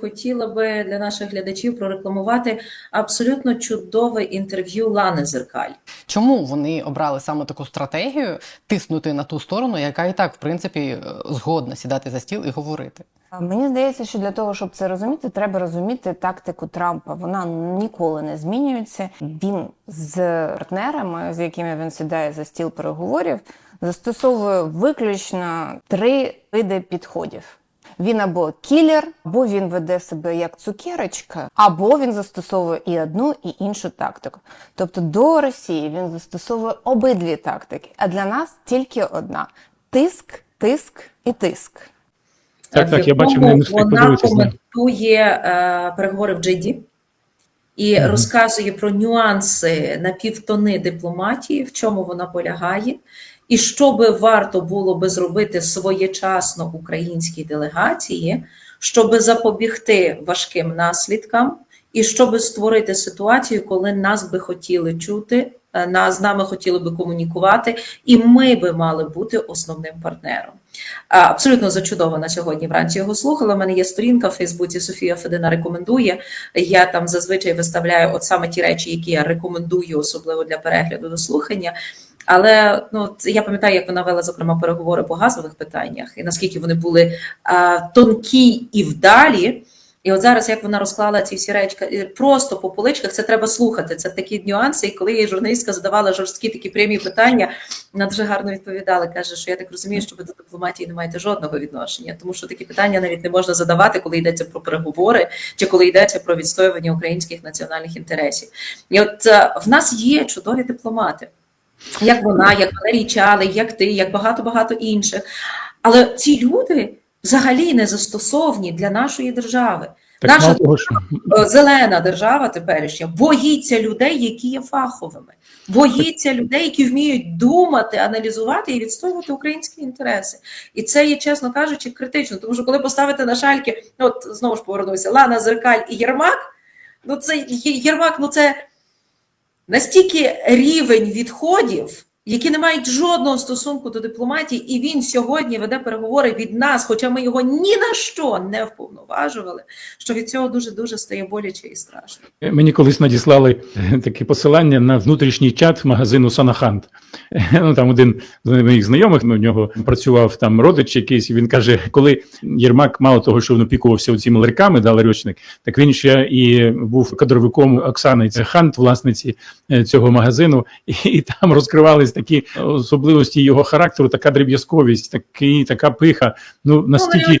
Хотіла би для наших глядачів прорекламувати абсолютно чудове інтерв'ю Лани Зеркаль. Чому вони обрали саме таку стратегію тиснути на ту сторону, яка і так, в принципі, е, згодна сідати за стіл і говорити? Мені здається, що для того, щоб це розуміти, треба розуміти тактику Трампа. Вона ніколи не змінюється. Він з партнерами, з якими він сідає за стіл переговорів, застосовує виключно три види підходів. Він або кілер, або він веде себе як цукерочка, або він застосовує і одну, і іншу тактику. Тобто до Росії він застосовує обидві тактики, а для нас тільки одна: тиск, тиск і тиск. Так, так, я бачив, не встиг вона коментує е, переговори в Джейді і Мгм. розказує про нюанси на півтони дипломатії, в чому вона полягає, і що би варто було би зробити своєчасно українській делегації, щоб запобігти важким наслідкам, і щоб створити ситуацію, коли нас би хотіли чути, е, нас з нами хотіли би комунікувати, і ми би мали бути основним партнером. Абсолютно зачудована сьогодні вранці його слухала. У мене є сторінка в Фейсбуці Софія Федина рекомендує. Я там зазвичай виставляю от саме ті речі, які я рекомендую, особливо для перегляду до слухання. Але ну я пам'ятаю, як вона вела зокрема переговори по газових питаннях, і наскільки вони були а, тонкі і вдалі. І от зараз, як вона розклала ці всі речі, е, просто по поличках, це треба слухати. Це такі нюанси. І коли їй журналістка задавала жорсткі такі прямі питання, вона дуже гарно відповідала. Каже, що я так розумію, що ви до дипломатії не маєте жодного відношення, тому що такі питання навіть не можна задавати, коли йдеться про переговори чи коли йдеться про відстоювання українських національних інтересів. І от е, в нас є чудові дипломати, як вона, як Валерій Чалий, як ти, як багато багато інших. Але ці люди взагалі не застосовні для нашої держави. Так, Наша що Е, зелена держава теперішня боїться людей, які є фаховими, боїться людей, які вміють думати, аналізувати і відстоювати українські інтереси. І це є, чесно кажучи, критично. Тому що коли поставити на шальки, ну, от знову ж повернуся, Лана Зеркаль і Єрмак, ну це Єрмак, ну це настільки рівень відходів. Які не мають жодного стосунку до дипломатії, і він сьогодні веде переговори від нас, хоча ми його ні на що не вповноважували, що від цього дуже дуже стає боляче і страшно. мені колись надіслали е, таке посилання на внутрішній чат магазину Санахант. Ну там один з моїх знайомих ну, у нього працював там родич якийсь. Він каже, коли Єрмак, мало того, що він опікувався цими ларьками, да, ларьочник, так він ще і був кадровиком Оксани Хант, власниці е, цього магазину, і, і там розкривались такі особливості його характеру, така дріб'язковість, такий, така пиха. Ну настільки.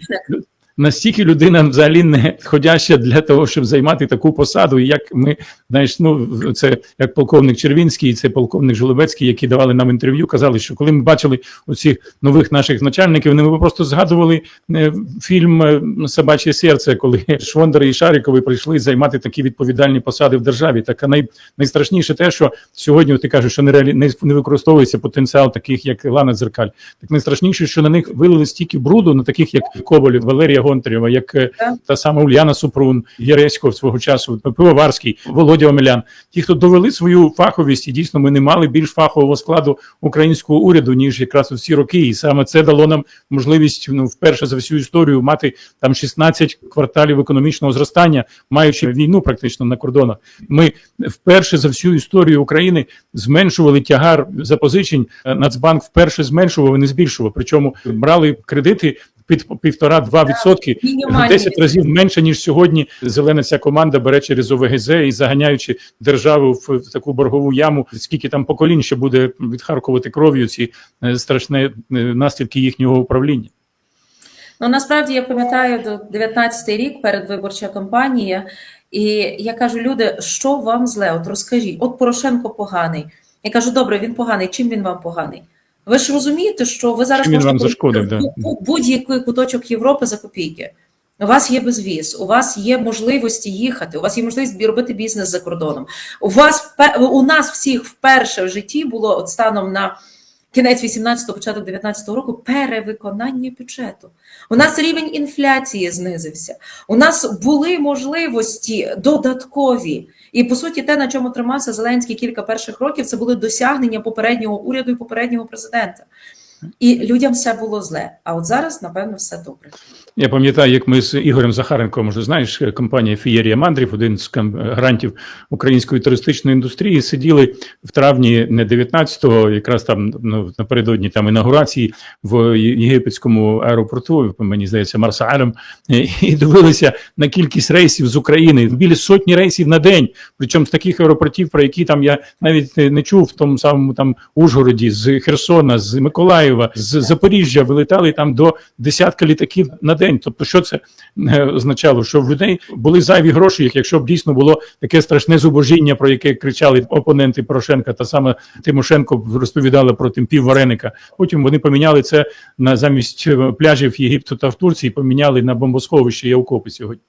Настільки людина взагалі не ходяща для того, щоб займати таку посаду, і як ми знаєш, ну це як полковник Червінський, і це полковник Жолобецький, які давали нам інтерв'ю, казали, що коли ми бачили оцих нових наших начальників, вони ми просто згадували е, фільм е, Собаче серце, коли Швондер і Шарікови прийшли займати такі відповідальні посади в державі. Так най, найстрашніше те, що сьогодні ти кажеш, що не реалі не, не використовується потенціал таких, як Лана Дзеркаль. Так найстрашніше, що на них вилили стільки бруду, на таких як Коболєв, Валерія Гонтарєва, як е, та сама Ульяна Супрун, Єресько свого часу, Пивоварський, Володя Омелян. Ті, хто довели свою фаховість, і дійсно ми не мали більш фахового складу українського уряду, ніж якраз у ці роки. І саме це дало нам можливість ну вперше за всю історію мати там 16 кварталів економічного зростання, маючи війну практично на кордонах. Ми вперше за всю історію України зменшували тягар запозичень. Нацбанк вперше зменшував і не збільшував. Причому брали кредити під півтора-два відсотки в Мінімальні 10 разів менше ніж сьогодні. Зелена ця команда бере через ОВГЗ і заганяючи державу в, в таку боргову яму. Скільки там поколінь ще буде відхаркувати кров'ю ці е, страшні е, наслідки їхнього управління. Ну насправді я пам'ятаю до 19-й рік передвиборча кампанія, і я кажу: люди, що вам зле? От розкажіть, от Порошенко поганий. Я кажу, добре, він поганий. Чим він вам поганий? Ви ж розумієте, що ви зараз можете вам зашкодив, да. будь-який куточок Європи за копійки. У вас є безвіз, у вас є можливості їхати, у вас є можливість робити бізнес за кордоном. У вас у нас всіх вперше в житті було от станом на кінець 18-го, початок 19-го року перевиконання бюджету. У нас рівень інфляції знизився. У нас були можливості додаткові. І по суті, те, на чому тримався Зеленський кілька перших років, це були досягнення попереднього уряду і попереднього президента. І людям все було зле. А от зараз, напевно, все добре. Я пам'ятаю, як ми з Ігорем Захаренком, може знаєш, компанія Фієрія Мандрів, один з гарантів української туристичної індустрії, сиділи в травні не 19-го, якраз там ну, напередодні там інаугурації в єгипетському аеропорту, мені здається, Марсалем, і дивилися на кількість рейсів з України. Біля сотні рейсів на день. Причому з таких аеропортів, про які там я навіть не чув в тому самому там Ужгороді, з Херсона, з Миколаєва, з Запоріжжя вилетали там до десятка літаків на день. Тобто, що це е, означало? Що в людей були зайві гроші, якщо б дійсно було таке страшне зубожіння, про яке кричали опоненти Порошенка, та саме Тимошенко розповідала про тим піввареника. Потім вони поміняли це на замість е, пляжів Єгипту та в Турції, поміняли на бомбосховище і окопи сьогодні.